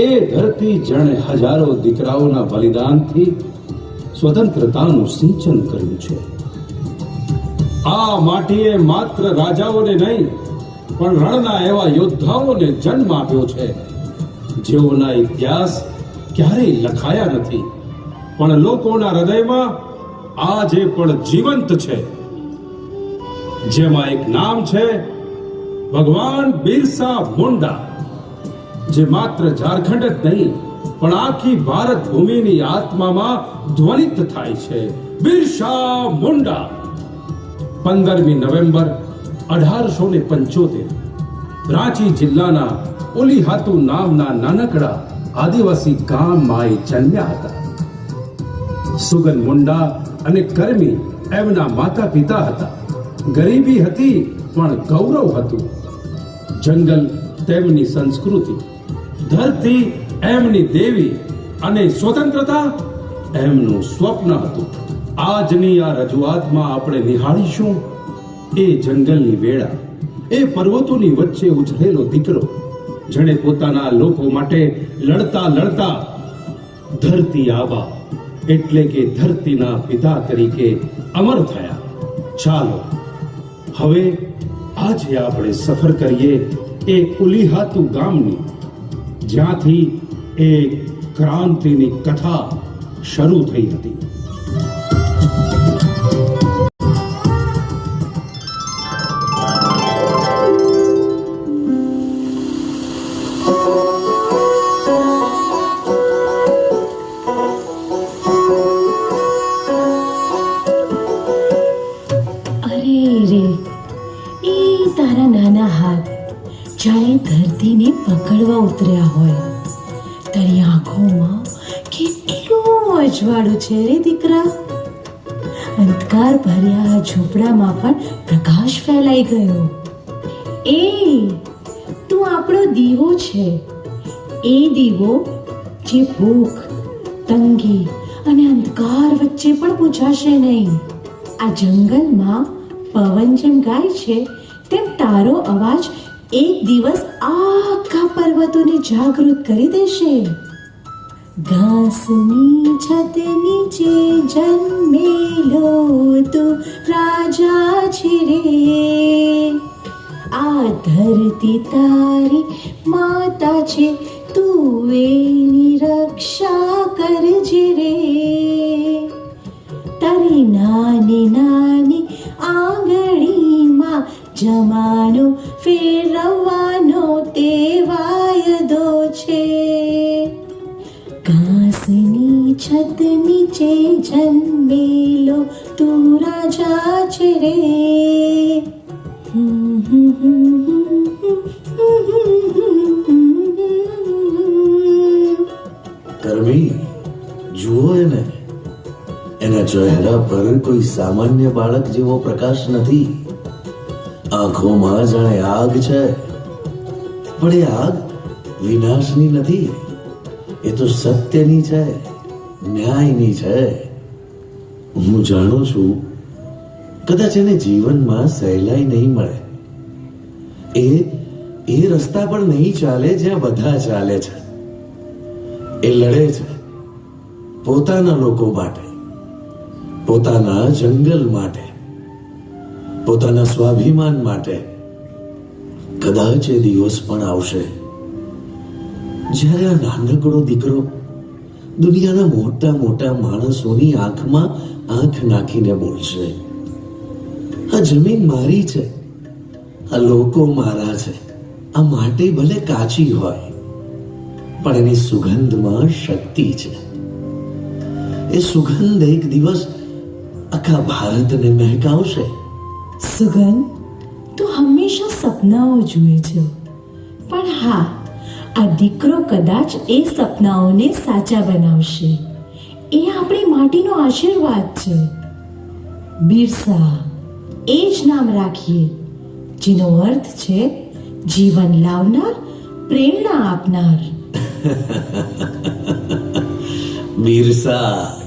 એ ધરતી જાણે હજારો દીકરાઓના બલિદાનથી સ્વતંત્રતાનું સિંચન કર્યું છે. આ માટીએ માત્ર રાજાઓને નહીં, પણ રણના એવા યોદ્ધાઓને જન્મ આપ્યો છે. જેઓના ઇતિહાસ ક્યારેય લખાયા નથી, પણ લોકોના હૃદયમાં આજે પણ જીવંત છે. જેમાં એક નામ છે ભગવાન બિરસા મુંડા. જે માત્ર ઝારખંડ જ નહીં, પણ આખી ભારત ભૂમિની આત્મામાં ધ્વનિત થાય છે. બિરસા મુંડા. પંદરમી નવેમ્બર અઢારસો ને પંચોતેર. રાંચી જિલ્લાના ઉલીહાતુ નામના નાનકડા આદિવાસી ગામમાં એ જન્મ્યા હતા. સુગન મુંડા અને કર્મી એમના માતા પિતા હતા. ગરીબી હતી, પણ ગૌરવ હતું. જંગલ તેમની સંસ્કૃતિ. ધરતી એમની દેવી અને સ્વતંત્રતા એમનું સ્વપ્ન હતું. આજની આ રજૂઆતમાં આપણે નિહાળીશું એ જંગલની વેળા, એ પર્વતોની વચ્ચે ઉછરેલો દીકરો, જેણે પોતાના લોકો માટે લડતા લડતા ધરતી આબા, એટલે કે ધરતીના પિતા તરીકે અમર થયા. ચાલો, હવે આજે આપણે સફર કરીએ એ ઉલીહાતુ ગામની જ્યાંથી એ ક્રાંતિની કથા શરૂ થઈ હતી. જાણે ધરતીને પકડવા ઉતર્યા હોય, તારી આંખોમાં કેટલું અજવાળું છે રે દીકરા? અંધકાર ભર્યા ઝૂંપડામાં પણ પ્રકાશ ફેલાઈ ગયો. એ, તું આપણો દીવો છે. એ દીવો જે ભૂખ, તંગી અને અંધકાર વચ્ચે પણ પૂછાશે નહીં. આ જંગલમાં પવન જેમ ગાય છે, તેમ તારો અવાજ એક દિવસ આખા પર્વતોને જાગૃત કરી દેશે. ઘાસની છત નીચે જન્મેલો તો, રાજા છે રે. આ ધરતી તારી માતા છે, તું એની રક્ષા કરજે રે. તારી નાની નાની આંગળીમાં જમાનો ફેરવવાનો તે વાયદો છે ઘાસની છત નીચે જન્મેલો તું રાજા છે રે કર્મી જુઓ એને એના ચહેરા પર કોઈ સામાન્ય બાળક જેવો પ્રકાશ નથી આંખોમાં જાણે આગ છે, પણ એ આગ વિનાશની નથી. એ તો સત્યની છે, ન્યાયની છે. હું જાણું છું, કદાચ એને જીવનમાં સહેલાઈ નહીં મળે. એ એ રસ્તા પર નહીં ચાલે જ્યાં બધા ચાલે છે. એ લડે છે, પોતાના લોકો માટે, પોતાના જંગલ માટે. પોતાના સ્વાભિમાન માટે કદાચ એ દિવસ પણ આવશે જ્યારે આ નાનકડો દીકરો દુનિયાના મોટા મોટા માણસોની આંખમાં આંખ નાખીને બોલશે, આ જમીન મારી છે, આ લોકો મારા છે, આ માટી ભલે કાચી હોય, પણ એની સુગંધમાં શક્તિ છે. એ સુગંધ એક દિવસ આખા ભારતને મહેકાવશે. સુગન તું હંમેશા સપનાઓ જુએ છે. પણ હા, આ દીકરો કદાચ એ સપનાઓને સાચા બનાવશે. એ આપણી માટીનો આશીર્વાદ છે. બિરસા, એ જ નામ રાખીએ, જેનો અર્થ છે જીવન લાવનાર, પ્રેરણા આપનાર. બિરસા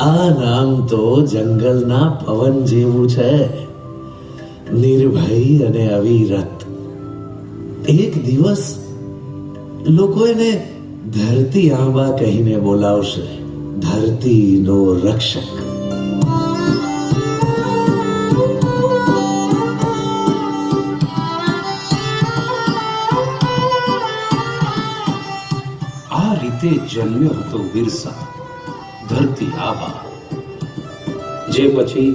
આ નામ તો જંગલના પવન જેવું છે નિર્ભય અને અવિરત એક દિવસ લોકો એને ધરતી આંબા કહીને બોલાવશે ધરતીનો રક્ષક આ રીતે જન્મ્યો હતો બિરસા ધરતી આબા જે પછી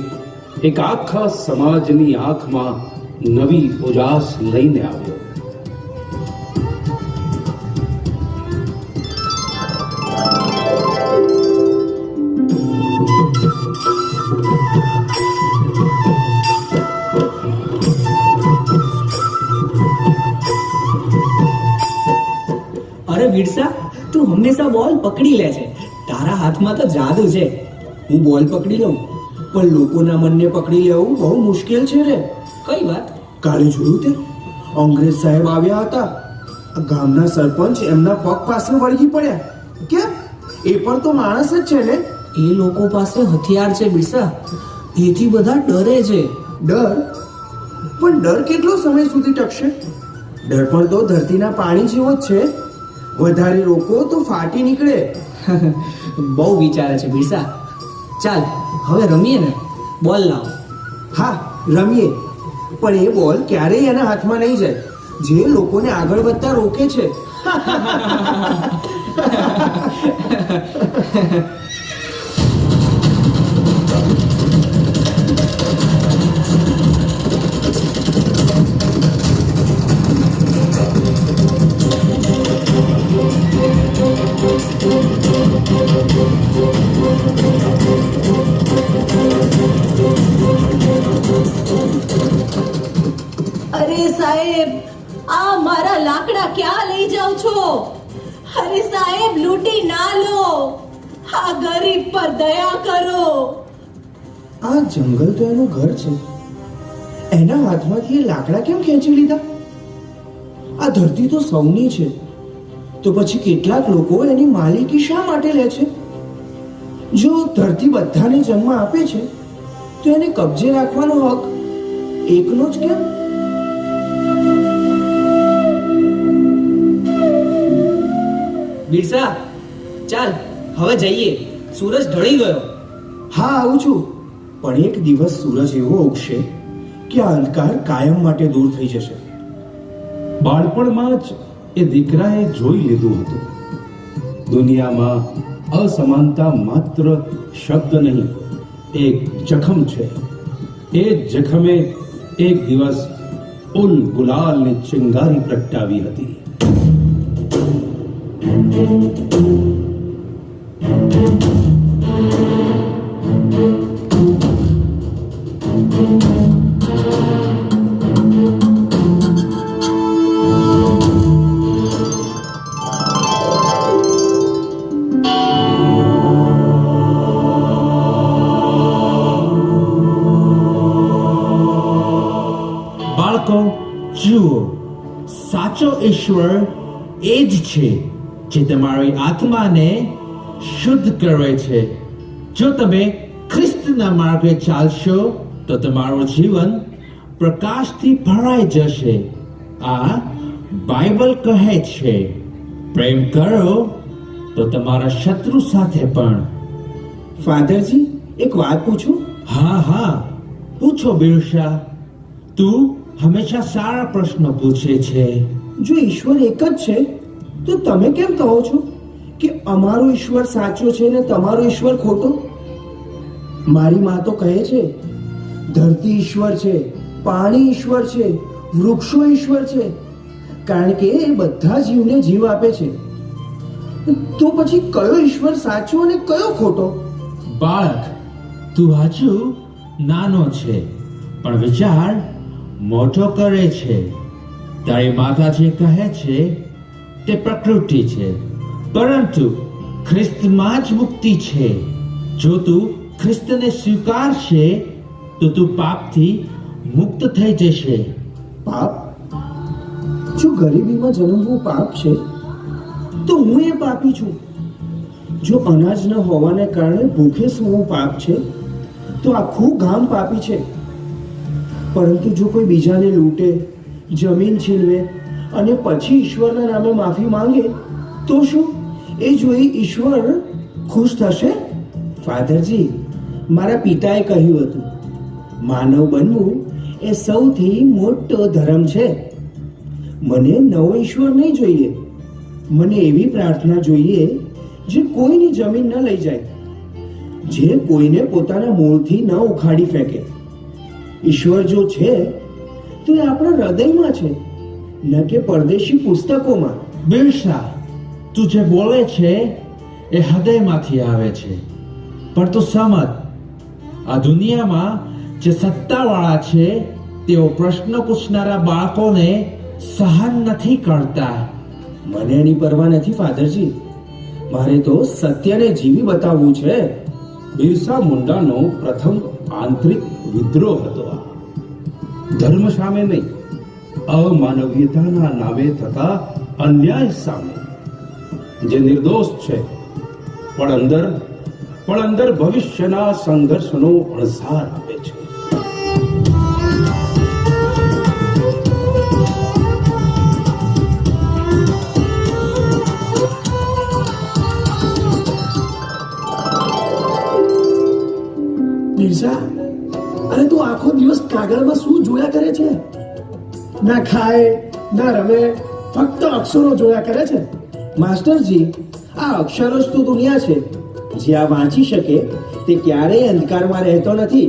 એક આખા સમાજની આંખમાં નવી ઉજાસ લઈને આવ્યો. અરે બિરસા તું હંમેશા બોલ, પકડી લે છે. તારા હાથમાં તો જાદુ છે. હું બોલ પકડી લઉં પણ લોકોના મનને પકડી લેવું બહુ મુશ્કેલ છે રે. કઈ વાત? કાલે જોયું તે? અંગ્રેજ સાહેબ આવ્યા હતા. ગામના સરપંચ એમના પગ પાસે વળગી પડ્યા. કેમ? એ પણ તો માણસ જ છે ને? એ લોકો પાસે હથિયાર છે બિરસા. એથી બધા ડરે છે. ડર? પણ ડર કેટલો સમય સુધી ટકશે? ડર પણ તો ધરતીના પાણી જેવો જ છે. વધારે રોકો તો ફાટી નીકળે. બહુ વિચારે છે બિરસા. ચાલ હવે રમીએ ને. બોલ લાવ. હા રમીએ. પણ એ બોલ ક્યારેય એના હાથમાં નહીં જાય. જે લોકોને આગળ વધતા રોકે છે. આ જંગલ તો એનું ઘર છે. એના હાથમાંથી એ લાકડા કેમ ખેંચી લીધા? આ ધરતી તો સૌની છે. તો પછી કેટલાક લોકો એની માલિકી શા માટે લે છે? જો ધરતી બધાને જન્મ આપે છે તો એને કબજે રાખવાનો હક એકનો જ કેમ? બિરસા ચાલ હવે જઈએ. સૂરજ ઢળી ગયો. હા આવું છું. પણ એક દિવસ સૂરજ એવો ઉગશે કે અંધકાર કાયમ માટે દૂર થઈ જશે. બાળપણમાં જ એ દીકરાએ જોઈ લીધું હતું. દુનિયામાં અસમાનતા માત્ર શબ્દ નહીં, એક જખમ છે. એ જખમે એક દિવસ ઉલ ગુલાલની ચિંગારી પ્રગટાવી હતી. બાળકો ઈશ્વર એ જ છે જે તમારી આત્માને શુદ્ધ કરે છે. જો તમે ખ્રિસ્તના માર્ગે ચાલશો તો તમારું જીવન પ્રકાશથી ભરાઈ જશે. આ બાઇબલ કહે છે. પ્રેમ કરો તો તમારા શત્રુ સાથે પણ. ફાધરજી એક વાત પૂછું? હા હા. પૂછો બિરશા. તું હંમેશા સારા પ્રશ્નો પૂછે છે. જો ઈશ્વર એક જ છે, તો તમે કેમ કહો છો કે અમારો ઈશ્વર સાચો છે ને તમારો ઈશ્વર ખોટો? મારી મા તો કહે છે, ધરતી ઈશ્વર છે, પાણી ઈશ્વર છે, વૃક્ષો ઈશ્વર છે. કારણ કે એ બધા જીવને જીવ આપે છે. તો પછી કયો ઈશ્વર સાચો અને કયો ખોટો? બાળક, તું હજુ નાનો છે, પણ વિચાર મોટો કરે છે. તારી માતા જે કહે છે તે પ્રકૃતિ છે. પરંતુ ખ્રિસ્તમાં જ મુક્તિ છે. જો તું ખ્રિસ્તને સ્વીકારશે તો તું પાપથી મુક્ત થઈ જશે. પાપ? જો ગરીબીમાં જન્મવું પાપ છે? તો હું એ પાપી છું. જો અનાજ ન હોવાને કારણે ભૂખે સૂવું પાપ છે તો આખું ગામ પાપી છે. પરંતુ જો કોઈ બીજાને લૂંટે જમીન છીનવે અને પછી ઈશ્વરના નામે માફી માંગે, તો શું? એ જોઈ ઈશ્વર ખુશ થશે? ફાધરજી, મારા પિતાએ કહ્યું હતું, માનવ બનવું એ સૌથી મોટો ધર્મ છે. મને નવો ઈશ્વર નહીં જોઈએ. મને એવી પ્રાર્થના જોઈએ જે કોઈની જમીન ન લઈ જાય, જે કોઈને પોતાના મૂળથી ન ઉખાડી ફેંકે. ઈશ્વર જો છે તો એ આપણા હૃદયમાં છે. ન કે પરદેશી પુસ્તકોમાં. બિરસા તું જે બોલે છે એ હૃદયમાંથી આવે છે. પણ તું સમજ આ દુનિયામાં જે સત્તાવાળા છે તેઓ પ્રશ્ન પૂછનારા બાળકોને સહન નથી કરતા. મને એની પરવા નથી ફાધરજી. મારે તો સત્યને જીવી બતાવવું છે. બિરસા મુંડાનો પ્રથમ આંતરિક વિદ્રોહ હતો આ. ધર્મ સામે નહીં, અમાનવીયતાના નામે થતા અન્યાય સામે. જે નિર્દોષ છે, પણ અંદર પણ અંદર ભવિષ્યના સંઘર્ષનો અણસાર તું આખો દિવસ કાગળમાં શું જોયા કરે છે? ના ખાય ના રમે ફક્ત અક્ષરો જોયા કરે છે? માસ્ટરજી આ અક્ષરો જ તો દુનિયા છે. જે આ વાંચી શકે તે ક્યારેય અંધકારમાં રહેતો નથી.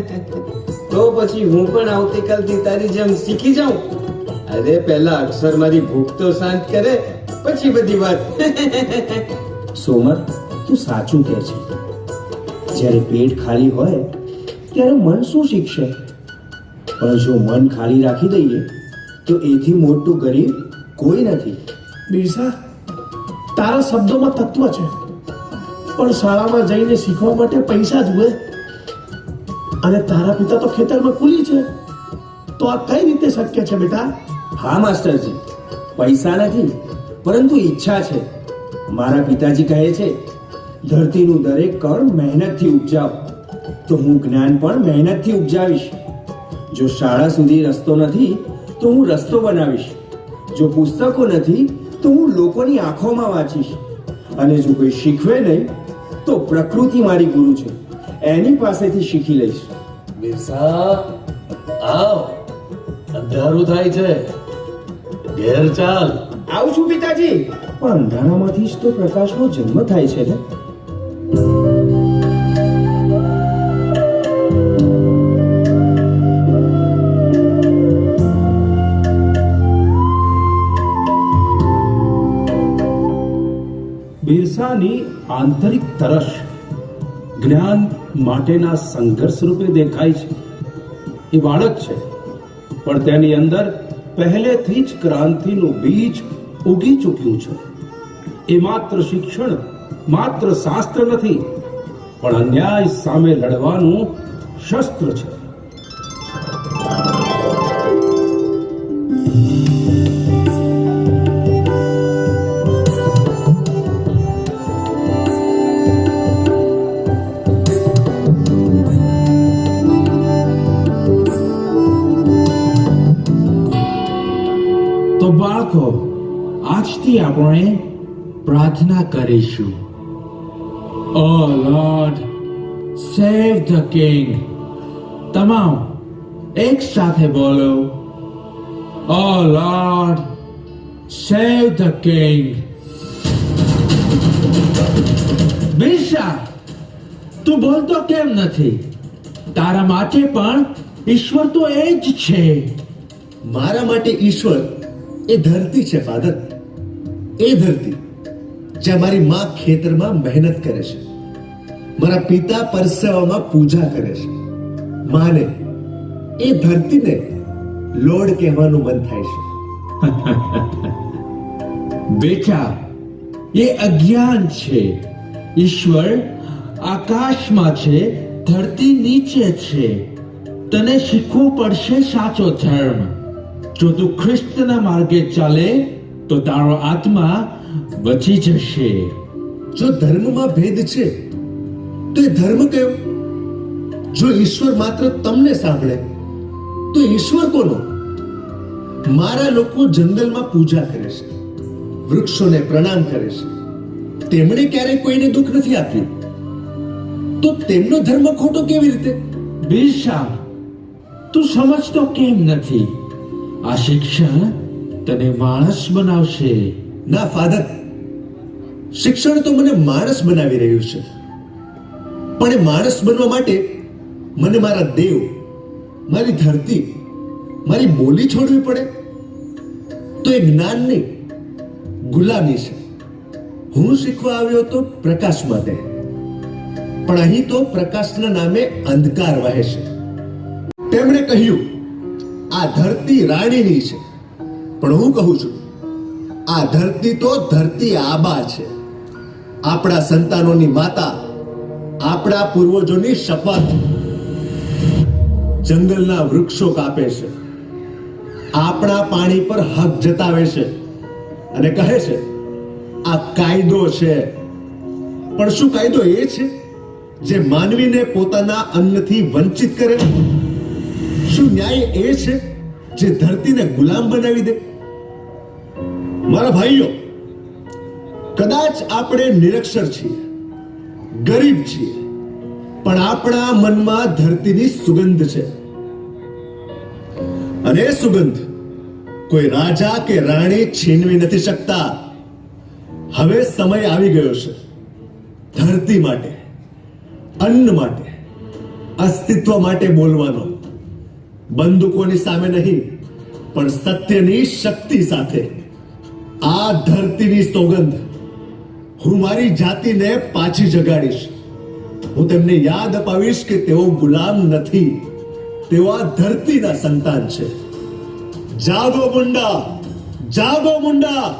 તો પછી હું પણ આવતીકાલથી તારી જેમ શીખી જાઉં? અરે પહેલા અક્ષર મારી ભૂખ તો શાંત કરે પછી બધી વાત. સોમર તું સાચું કહે છે. જ્યારે પેટ ખાલી હોય ત્યારે મન શું શીખશે? પણ જો મન ખાલી રાખી દઈએ તો એથી મોટું ગરીબ કોઈ નથી. બિરસા તારા શબ્દોમાં તત્વ છે. પણ શાળામાં જઈને શીખવા માટે પૈસા જુએ. અને તારા પિતા તો ખેતરમાં કુલી છે. તો આ કઈ રીતે શક્ય છે બેટા? હા માસ્ટરજી. પૈસા નથી પરંતુ ઈચ્છા છે. મારા પિતાજી કહે છે ધરતીનું દરેક કણ મહેનતથી ઉપજાવ. તો હું જ્ઞાન પણ મહેનતથી ઉપજાવીશ. જો શાળા સુધી રસ્તો નથી તો હું રસ્તો બનાવીશ. જો પુસ્તકો નથી તો હું લોકોની આંખોમાં વાંચીશ. અને જો કોઈ શીખવે નહીં તો પ્રકૃતિ મારી ગુરુ છે. એની પાસેથી શીખી લઈશ. બિરસા આવ. અંધારું થાય છે. ઘેર ચાલ. આવું છું પિતાજી. પણ અંધારામાંથી જ તો પ્રકાશનો જન્મ થાય છે ને? બિરસાની આંતરિક તરસ જ્ઞાન માટેના સંઘર્ષ રૂપે દેખાય છે. એ બાળક છે, પણ તેની અંદર પહેલેથી જ ક્રાંતિનું બીજ ઉગી ચૂક્યું છે. એ માત્ર શિક્ષણ, માત્ર શાસ્ત્ર નથી, પણ અન્યાય સામે લડવાનું શસ્ત્ર છે. તો બાળકો, આજથી આપણે પ્રાર્થના કરીશું. O Lord, save the king. તમામ એક સાથે બોલો. O Lord, save the king. Birsa, તું બોલતો કેમ નથી? તારા માટે પણ ઈશ્વર તો એ જ છે. મારા માટે ઈશ્વર એ ધરતી છે, ફાધર. એ ધરતી જે મારી માં ખેતરમાં મહેનત કરે છે. મારા પિતા પરસેવામાં પૂજા કરે છે. માને એ ધરતીને લોડ કહેવાનું મન થાય છે. બેટા, એ અજ્ઞાન છે. ઈશ્વર આકાશમાં છે, ધરતી નીચે છે. તને શીખવું પડશે સાચો ધર્મ. જો તું ખ્રિસ્તના માર્ગે ચાલે તો તારો આત્મા બચી જશે. જો ધર્મમાં ભેદ છે તો એ ધર્મ કયો? જો ઈશ્વર માત્ર તમને સાંભળે તો ઈશ્વર કોનો? મારા લોકો જંગલમાં પૂજા કરે છે વૃક્ષોને પ્રણામ કરે છે. તેમણે ક્યારેય કોઈને દુઃખ નથી આપ્યું? તો તેમનો ધર્મ ખોટો કેવી રીતે? બિરશા તું સમજતો કેમ નથી? આ શિક્ષણ તને માણસ બનાવશે. ના, ફાધર. શિક્ષણ તો મને માણસ બનાવી રહ્યું છે. પણ એ માણસ બનવા માટે મને મારા દેવ, મારી ધરતી, મારી બોલી છોડવી પડે. તો એ જ્ઞાનની ગુલામી છે. હું શીખવા આવ્યો તો પ્રકાશ માટે. પણ અહીં તો પ્રકાશના નામે અંધકાર વહે છે. તેમણે કહ્યું આ ધરતી રાણીની છે. પણ હું કહું છું, આ ધરતી તો ધરતી આબા છે. આપણા સંતાનોની માતા, આપણા પૂર્વજોની શપથ. જંગલના વૃક્ષો કાપે છે. આપણા પાણી પર હક જતાવે છે અને કહે છે, આ કાયદો છે. પણ શું કાયદો એ છે જે માનવીને પોતાના અન્નથી વંચિત કરે? શું ન્યાય એ છે જે ધરતીને ગુલામ બનાવી દે? મારા ભાઈઓ, કદાચ આપણે નિરક્ષર છીએ, ગરીબ છીએ, પણ આપણા મનમાં ધરતીની સુગંધ છે. અને એ સુગંધ કોઈ રાજા કે રાણી છીનવી નથી શકતા. હવે સમય આવી ગયો છે ધરતી માટે, અન્ન માટે, અસ્તિત્વ માટે બોલવાનો. બંદૂકોની સામે નહીં, પણ સત્યની શક્તિ સાથે. આ ધરતીની સોગંદ હું મારી જાતિને પાછી જગાડીશ. હું તેમને યાદ અપાવીશ કે તેઓ ગુલામ નથી. તેઓ આ ધરતીના સંતાન છે. જાગો મુંડા જાગો મુંડા.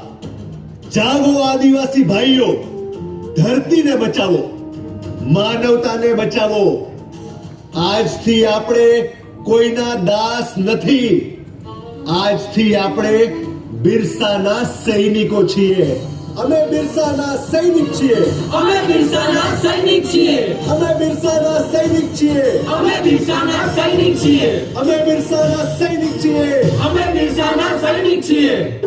જાગો આદિવાસી ભાઈઓ, ધરતીને બચાવો, માનવતાને બચાવો. આજથી આપણે કોઈના દાસ નથી. આજથી આપણે બિરસાના સૈનિકો છીએ. અમે બિરસાના સૈનિક છીએ. અમે બિરસાના સૈનિક છીએ. અમે બિરસાના સૈનિક છીએ. અમે બિરસાના સૈનિક છીએ. અમે બિરસાના સૈનિક છીએ. અમે બિરસાના સૈનિક છીએ.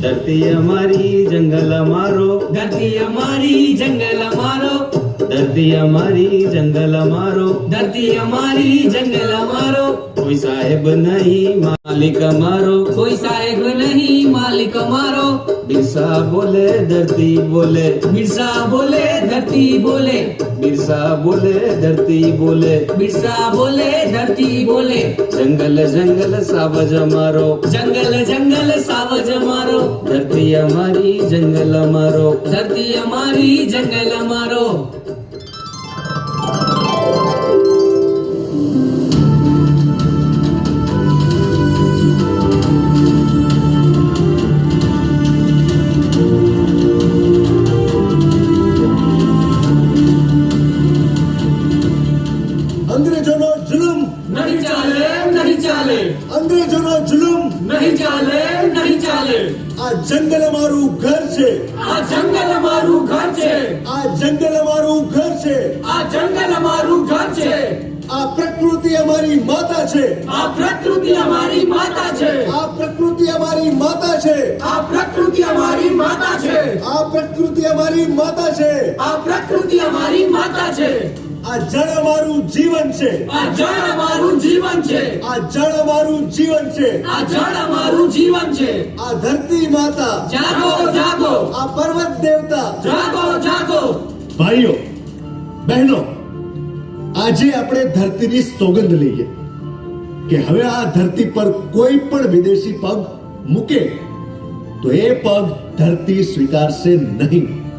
ધરતી અમારી જંગલ અમારો. ધરતી અમારી જંગલ અમારો. ધરતી અમારી જંગલ અમારો ધરતી અમારી જંગલ અમારો કોઈ સાહેબ નહીં માલિક અમારો કોઈ સાહેબ નહીં માલિક અમારો બિરસા બોલે ધરતી બોલે બિરસા બોલે ધરતી બોલે બિરસા બોલે ધરતી બોલે બિરસા બોલે ધરતી બોલે જંગલ જંગલ સાવજ અમારો જંગલ જંગલ સાવજ અમારો ધરતી અમારી જંગલ અમારો ધરતી અમારી જંગલ અમારો જળ અમારું જીવન છે. આ જળ અમારું જીવન છે. આ જળ અમારું જીવન છે. આ જળ અમારું જીવન છે. આ ધરતી માતા. જાગો જાગો. આ પર્વત દેવતા. જાગો જાગો. ભાઈઓ બહેનો આજે આપણે ધરતીની સોગંદ લઈએ કે હવે આ ધરતી પર કોઈ પણ વિદેશી પગ મૂકે તો એ પગ ધરતી સ્વીકારશે નહીં.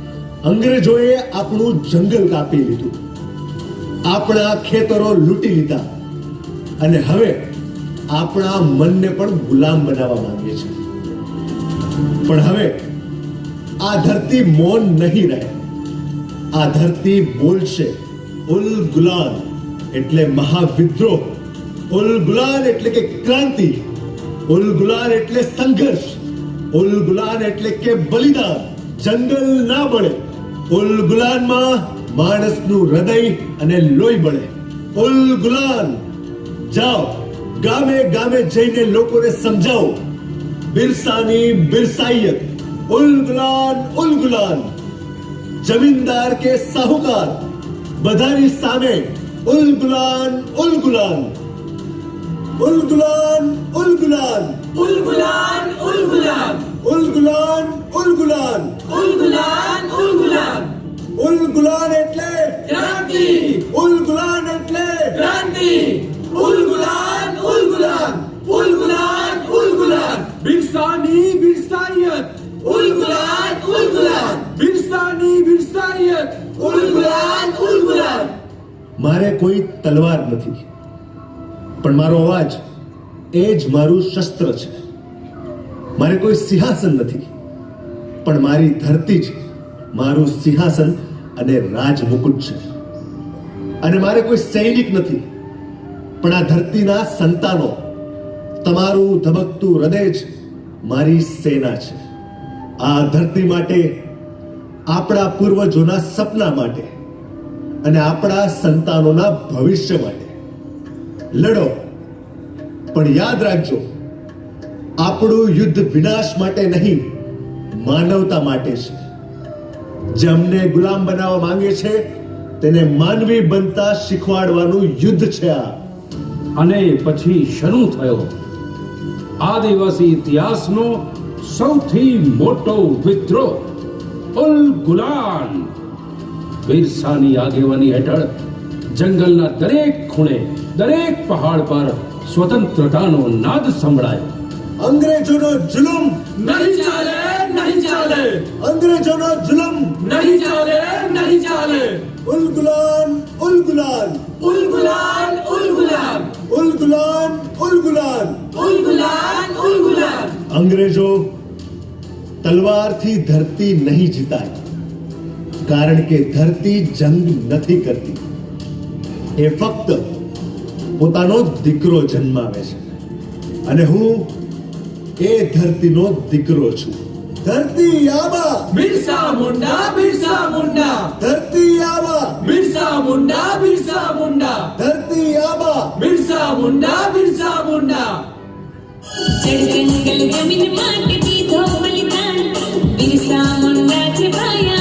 અંગ્રેજોએ આપણું જંગલ કાપી લીધું. આપણા ખેતરો લૂંટી લીધા. અને હવે આપણા મનને પણ ગુલામ બનાવવા માંગે છે પણ હવે આ ધરતી મૌન નહીં રહે. આ ધરતી બોલશે ઉલ ગુલાન એટલે મહાવિદ્રોહ. ઉલ ગુલાન એટલે કે ક્રાંતિ. ઉલ ગુલાન એટલે સંઘર્ષ. ઉલ ગુલાન એટલે કે બલિદાન. જંગલ ના બળે. ઉલ ગુલાનમાં માણસનું હૃદય અને લોહી બળે. ઉલ ગુલાન જાઓ ગામે ગામે જઈને લોકોને સમજાવો. બિરસાની બિરસાયત ઉલ ગુલાન ઉલ ગુલાન જમીનદાર કે સાહુકાર બધાની સામે ઉલ ગુલાન ઉલ ગુલાન ઉલ ગુલાન ઉલ ગુલાન ઉલ ગુલાન ઉલ ગુલાન ઉલ ગુલાન ઉલ ગુલાન ઉલ ગુલાન ઉલ ગુલાન उलगुलान एटले। क्रांति। उलगुलान एटले। क्रांति। उलगुलान उलगुलान उलगुलान उलगुलान बिरसानी बिरसायत उलगुलान उलगुलान बिरसानी बिरसायत उलगुलान उलगुलान मारे कोई तलवार नहीं पण मारो आवाज़ एज मारु शस्त्र छे। मारे कोई सिंहासन नहीं पण मारी धरती छे। મારું સિંહાસન અને રાજમુકુટ છે. અને મારે કોઈ સૈનિક નથી. પણ આ ધરતીના સંતાનો, તમારું ધબકતું હૃદય જ મારી સેના છે. આ ધરતી માટે, આપણા પૂર્વજોના સપના માટે અને આપણા સંતાનોના ભવિષ્ય માટે. લડો, પણ યાદ રાખજો, આપણું યુદ્ધ વિનાશ માટે નહીં, માનવતા માટે છે. જે અમને ગુલામ બનાવવા માંગે છે તેને માનવી બનતા શીખવાડવાનું યુદ્ધ છે આ. અને પછી શરૂ થયો આદિવાસી ઇતિહાસનો સૌથી મોટો વિદ્રોહ. ઉલ ગુલાન બિરસાની આગેવાની હેઠળ જંગલના દરેક ખૂણે દરેક પહાડ પર સ્વતંત્રતાનો નાદ સંભળાયો. અંગ્રેજોનો જુલમ નહીં ચાલે નહીં ચાલે. અંગ્રેજોનો જુલમ नहीं चाले नहीं चाले ઉલ ગુલાન ઉલ ગુલાન उल गुलान उल गुलान ઉલ ગુલાન ઉલ ગુલાન उल गुलान उल गुलान અંગ્રેજો તલવારથી ધરતી નહીં જીતાય કારણ કે ધરતી જંગ નથી કરતી એ ફક્ત પોતાનો દીકરો જન્માવે છે અને હું એ ધરતીનો દીકરો છું ધરતી આબા બિરસા મુંડા બિરસા મુંડા ધરતી આબા બિરસા મુંડા બિરસા મુંડા ધરતી આબા બિરસા મુંડા બિરસા મુંડા જળ જંગલ જમીન માટી દીધો બલિદાન બિરસા મુંડા છે ભાયા